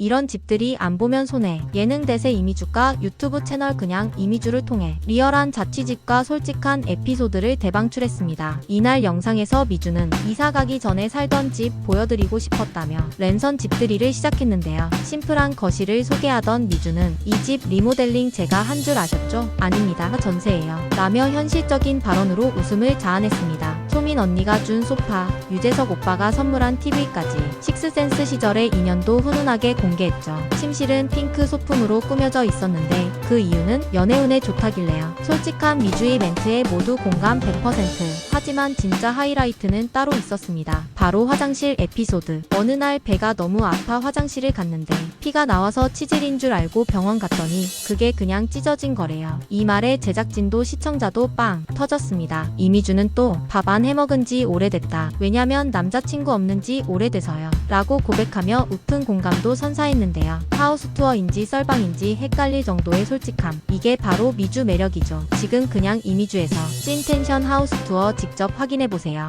이런 집들이 안 보면 손해. 예능 대세 이미주가 유튜브 채널 그냥 이미주를 통해 리얼한 자취집과 솔직한 에피소드를 대방출했습니다. 이날 영상에서 미주는 이사 가기 전에 살던 집 보여드리고 싶었다며 랜선 집들이를 시작했는데요. 심플한 거실을 소개하던 미주는 이 집 리모델링 제가 한 줄 아셨죠? 아닙니다. 전세예요. 라며 현실적인 발언으로 웃음을 자아냈습니다. 소민 언니가 준 소파, 유재석 오빠가 선물한 TV까지 식스센스 시절의 인연도 훈훈하게 공개했죠. 침실은 핑크 소품으로 꾸며져 있었는데 그 이유는 연애운에 좋다길래요. 솔직한 미주의 멘트에 모두 공감 100%. 하지만 진짜 하이라이트는 따로 있었습니다. 바로 화장실 에피소드. 어느 날 배가 너무 아파 화장실을 갔는데 피가 나와서 치질인 줄 알고 병원 갔더니 그게 그냥 찢어진 거래요. 이 말에 제작진도 시청자도 빵 터졌습니다. 이미주는 또 밥안 해먹은 지 오래됐다. 왜냐면 남자친구 없는 지 오래돼서요. 라고 고백하며 우픈 공감도 선사했는데요. 하우스 투어인지 썰방인지 헷갈릴 정도의 솔직함. 이게 바로 미주 매력이죠. 지금 그냥 이미주에서 찐텐션 하우스 투어 직접 확인해보세요.